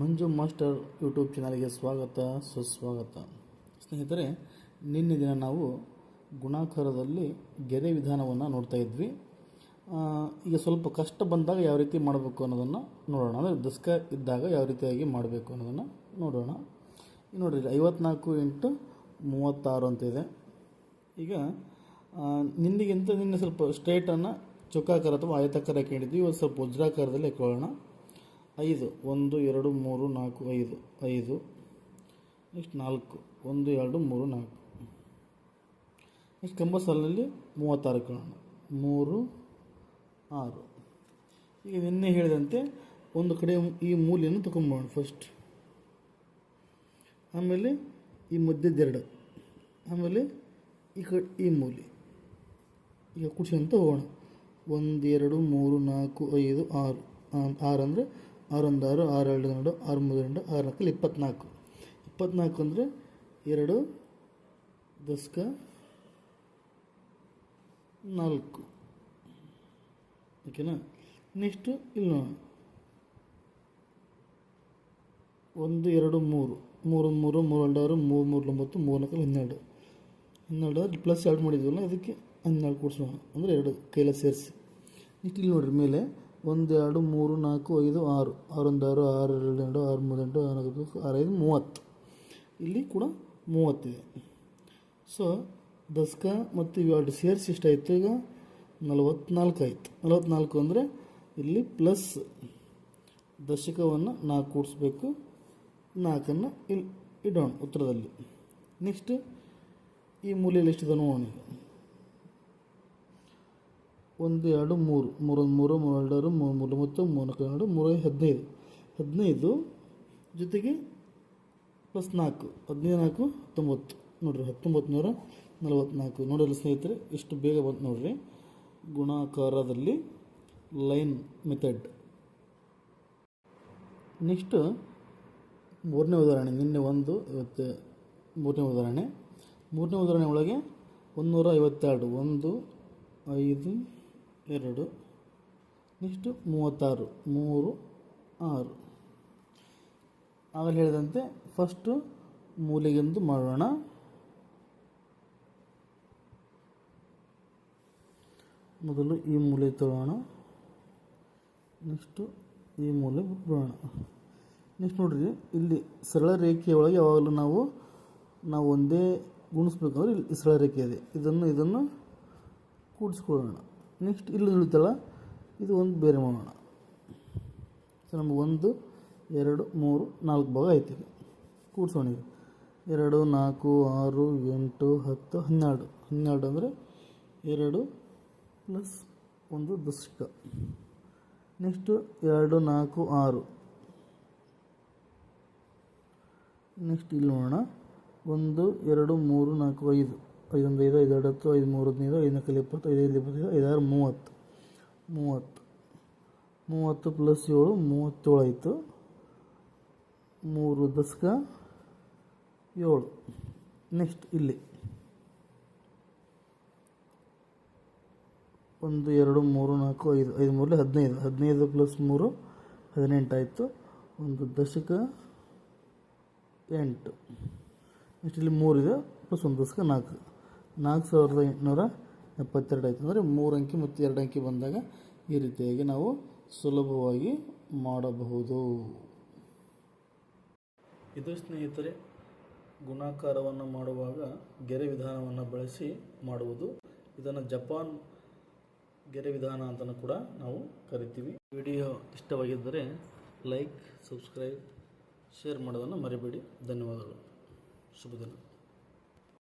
ಮಂಜು master YouTube ಚಾನಲ್ಗೆ ಸ್ವಾಗತ, ಸುಸ್ವಾಗತ. ಸ್ನೇಹಿತರೆ, ನಿನ್ನೆ ದಿನ ನಾವು ಗುಣಾಕಾರದಲ್ಲಿ ಗೆರೆ ವಿಧಾನವನ್ನು ನೋಡ್ತಾ ಇದ್ವಿ. ಈಗ ಸ್ವಲ್ಪ ಕಷ್ಟ ಬಂದಾಗ ಯಾವ ರೀತಿ ಮಾಡಬೇಕು ಅನ್ನೋದನ್ನು ನೋಡೋಣ. ಅಂದರೆ ದಸ್ಕ ಇದ್ದಾಗ ಯಾವ ರೀತಿಯಾಗಿ ಮಾಡಬೇಕು ಅನ್ನೋದನ್ನು ನೋಡೋಣ. ನೋಡಿರಿ, ಐವತ್ನಾಲ್ಕು ಇಂಟು ಮೂವತ್ತಾರು ಅಂತ ಇದೆ. ಈಗ ನಿನ್ನೆಗಿಂತ ನಿನ್ನೆ ಸ್ವಲ್ಪ ಸ್ಟ್ರೇಟನ್ನು ಚೌಕಾಕಾರ ಅಥವಾ ಆಯತಾಕಾರ ಹಾಕೊಂಡಿದ್ವಿ. ಇವತ್ತು ಸ್ವಲ್ಪ ವಜ್ರಾಕಾರದಲ್ಲಿ ಹಾಕೊಳ್ಳೋಣ. ಐದು, ಒಂದು, ಎರಡು, ಮೂರು, ನಾಲ್ಕು, ಐದು ಐದು, ನೆಕ್ಸ್ಟ್ ನಾಲ್ಕು, ಒಂದು, ಎರಡು, ಮೂರು, ನಾಲ್ಕು. ನೆಕ್ಸ್ಟ್ ಕಂಬ ಸಾಲಿನಲ್ಲಿ ಮೂವತ್ತಾರು ಹಾಕೊಳ್ಳೋಣ ಮೂರು, ಆರು. ಈಗ ನಿನ್ನೆ ಹೇಳಿದಂತೆ ಒಂದು ಕಡೆ ಈ ಮೂಲೆಯನ್ನು ತಗೊಂಬೋಣ ಫಸ್ಟ್ ಆಮೇಲೆ ಈ ಮಧ್ಯದೆರಡು ಆಮೇಲೆ ಈ ಕಡೆ ಈ ಮೂಲೆ. ಈಗ ಕುಡ್ಸ್ಕೊಂತ ಹೋಗೋಣ. ಒಂದು, ಎರಡು, ಮೂರು, ನಾಲ್ಕು, ಐದು, ಆರು. ಆರು ಅಂದರೆ ಆರೊಂದು ಆರು ಆರು ಎರಡು ಎರಡು ಆರು ಮೂರು ಎರಡು ಆರು ನಾಲ್ಕಲ್ಲಿ ಇಪ್ಪತ್ತ್ನಾಲ್ಕು ಇಪ್ಪತ್ನಾಲ್ಕು ಅಂದರೆ ಎರಡು ದಸ್ಕ ನಾಲ್ಕು. ಓಕೆನಾ? ನೆಕ್ಸ್ಟು ಇಲ್ಲಿ ಒಂದು, ಎರಡು, ಮೂರು. ಮೂರು ಮೂರು ಮೂರು ಎರಡು ಆರು ಮೂರು ಮೂರು, ಒಂಬತ್ತು, ಮೂರು, ನಾಲ್ಕು, ಹನ್ನೆರಡು. ಹನ್ನೆರಡು ಪ್ಲಸ್ ಎರಡು ಮಾಡಿದ್ವಲ್ಲ, ಅದಕ್ಕೆ ಹನ್ನೆರಡು ಕೊಡಿಸೋಣ. ಅಂದರೆ ಎರಡು ಕೈಲ ಸೇರಿಸಿ. ನೆಕ್ಸ್ಟ್ ಇಲ್ಲಿ ನೋಡ್ರಿ ಮೇಲೆ. ಒಂದು ಎರಡು ಮೂರು ನಾಲ್ಕು ಐದು ಆರು. ಆರೊಂದು ಆರು ಆರು, ಎರಡು ಎರಡು, ಆರು, ಮೂರು, ಎಂಟು ಆರು ನಾಲ್ಕು ಆರು, ಐದು, ಮೂವತ್ತು. ಇಲ್ಲಿ ಕೂಡ ಮೂವತ್ತಿದೆ. ಸೊ ದಸ್ಕ ಮತ್ತು ಇವೆರಡು ಸೇರಿಸಿ ಎಷ್ಟಾಯಿತು ಈಗ? ನಲವತ್ನಾಲ್ಕು ಆಯಿತು. ನಲವತ್ನಾಲ್ಕು ಅಂದರೆ ಇಲ್ಲಿ ಪ್ಲಸ್ ದಶಕವನ್ನು ನಾಲ್ಕು ಕೂಡಿಸ್ಬೇಕು. ನಾಲ್ಕನ್ನು ಇಲ್ಲಿ ಇಡೋಣ ಉತ್ತರದಲ್ಲಿ. ನೆಕ್ಸ್ಟ್ ಈ ಮೂಲೆಯಲ್ಲಿ ಎಷ್ಟಿದೆ ನೋಡೋಣ ಒಂದು, ಎರಡು, ಮೂರು. ಮೂರೊಂದು ಮೂರು ಮೂರು ಎರಡು ಆರು ಮೂರು ಮೂರು ಮತ್ತು ಮೂರು ಎರಡು, ಮೂರು, ಹದಿನೈದು. ಹದಿನೈದು ಜೊತೆಗೆ ಪ್ಲಸ್ ನಾಲ್ಕು. ಹದಿನೈದು, ನಾಲ್ಕು, ಹತ್ತೊಂಬತ್ತು. ನೋಡಿರಿ, ಹತ್ತೊಂಬತ್ತು ನೂರ ನಲವತ್ತ್ನಾಲ್ಕು ನೋಡಿರಿ ಸ್ನೇಹಿತರೆ, ಎಷ್ಟು ಬೇಗ ಬಂತು ನೋಡಿರಿ. ಗುಣಾಕಾರದಲ್ಲಿ ಲೈನ್ ಮೆಥಡ್. ನೆಕ್ಸ್ಟು ಮೂರನೇ ಉದಾಹರಣೆ. ನಿನ್ನೆ ಒಂದು, ಇವತ್ತು ಮೂರನೇ ಉದಾಹರಣೆ. ಮೂರನೇ ಉದಾಹರಣೆ ಒಳಗೆ ಒಂದುನೂರ ಐವತ್ತೆರಡು. ಒಂದು, ಐದು ಎರಡು, ನೆಕ್ಸ್ಟು ಮೂವತ್ತಾರು, ಮೂರು, ಆರು. ಆಗಲೇ ಹೇಳಿದಂತೆ ಫಸ್ಟು ಮೂಲೆಗೆಂದು ಮಾಡೋಣ. ಮೊದಲು ಈ ಮೂಲೆ ತಗೊಳ್ಳೋಣ ನೆಕ್ಸ್ಟು ಈ ಮೂಲೆ ಬಿಡೋಣ. ನೆಕ್ಸ್ಟ್ ನೋಡಿರಿ, ಇಲ್ಲಿ ಸರಳ ರೇಖೆಯೊಳಗೆ ಯಾವಾಗಲೂ ನಾವು ನಾವು ಒಂದೇ ಗುಣಿಸ್ಬೇಕಂದ್ರೆ ಇಲ್ಲಿ ಸರಳ ರೇಖೆ ಇದೆ. ಇದನ್ನು ಇದನ್ನು ಕೂಡಿಸ್ಕೊಳ್ಳೋಣ. ನೆಕ್ಸ್ಟ್ ಇಲ್ಲಿ ಉಳಿತಲ್ಲ ಇದು ಒಂದು ಬೇರೆ ಮಾಡೋಣ. ಸೊ ನಮ್ಗೆ ಒಂದು, ಎರಡು, ಮೂರು, ನಾಲ್ಕು ಭಾಗ ಆಯ್ತು ಕೂಡ್ಸೋಣ ಈಗ. ಎರಡು, ನಾಲ್ಕು, ಆರು, ಎಂಟು, ಹತ್ತು, ಹನ್ನೆರಡು. ಹನ್ನೆರಡು ಅಂದರೆ ಎರಡು ಪ್ಲಸ್ ಒಂದು ದಶಕ. ನೆಕ್ಸ್ಟು ಎರಡು, ನಾಲ್ಕು, ಆರು. ನೆಕ್ಸ್ಟ್ ಇಲ್ಲಿ ನೋಡೋಣ. ಒಂದು, ಎರಡು, ಮೂರು, ನಾಲ್ಕು, ಐದು. ಐದೊಂದು ಐದು ಐದು ಎರಡು ಹತ್ತು ಐದು ಮೂರು, ಹದಿನೈದು, ಐದು ನಾಲ್ಕಲ್ಲಿ ಇಪ್ಪತ್ತು ಐದು ಐದು ಇಪ್ಪತ್ತೈದು ಐದಾರು ಮೂವತ್ತು. ಮೂವತ್ತು. ಮೂವತ್ತು ಪ್ಲಸ್ ಏಳು, ಮೂವತ್ತೇಳು ಆಯಿತು. ಮೂರು ದಶಕ, ಏಳು. ನೆಕ್ಸ್ಟ್ ಇಲ್ಲಿ. ಒಂದು, ಎರಡು, ಮೂರು, ನಾಲ್ಕು, ಐದು. ಐದು ಮೂರಲ್ಲಿ, ಹದಿನೈದು. ಹದಿನೈದು ಪ್ಲಸ್ ಮೂರು ಹದಿನೆಂಟಾಯಿತು ಒಂದು ದಶಕ, ಎಂಟು. ನೆಕ್ಸ್ಟ್ ಇಲ್ಲಿ ಮೂರಿದೆ ಪ್ಲಸ್ ಒಂದು ದಶಕ ನಾಲ್ಕು. ನಾಲ್ಕು ಸಾವಿರದ ಎಂಟುನೂರ ಎಪ್ಪತ್ತೆರಡು ಆಯಿತು. ಅಂದರೆ ಮೂರು ಅಂಕಿ ಮತ್ತು ಎರಡು ಅಂಕಿ ಬಂದಾಗ ಈ ರೀತಿಯಾಗಿ ನಾವು ಸುಲಭವಾಗಿ ಮಾಡಬಹುದು. ಇದು ಸ್ನೇಹಿತರೆ, ಗುಣಾಕಾರವನ್ನು ಮಾಡುವಾಗ ಗೆರೆ ವಿಧಾನವನ್ನು ಬಳಸಿ ಮಾಡುವುದು. ಇದನ್ನು ಜಪಾನ್ ಗೆರೆ ವಿಧಾನ ಅಂತಲೂ ಕೂಡ ನಾವು ಕರಿತೀವಿ. ವಿಡಿಯೋ ಇಷ್ಟವಾಗಿದ್ದರೆ ಲೈಕ್, ಸಬ್ಸ್ಕ್ರೈಬ್, ಶೇರ್ ಮಾಡೋದನ್ನು ಮರಿಬೇಡಿ. ಧನ್ಯವಾದಗಳು. ಶುಭ ದಿನ.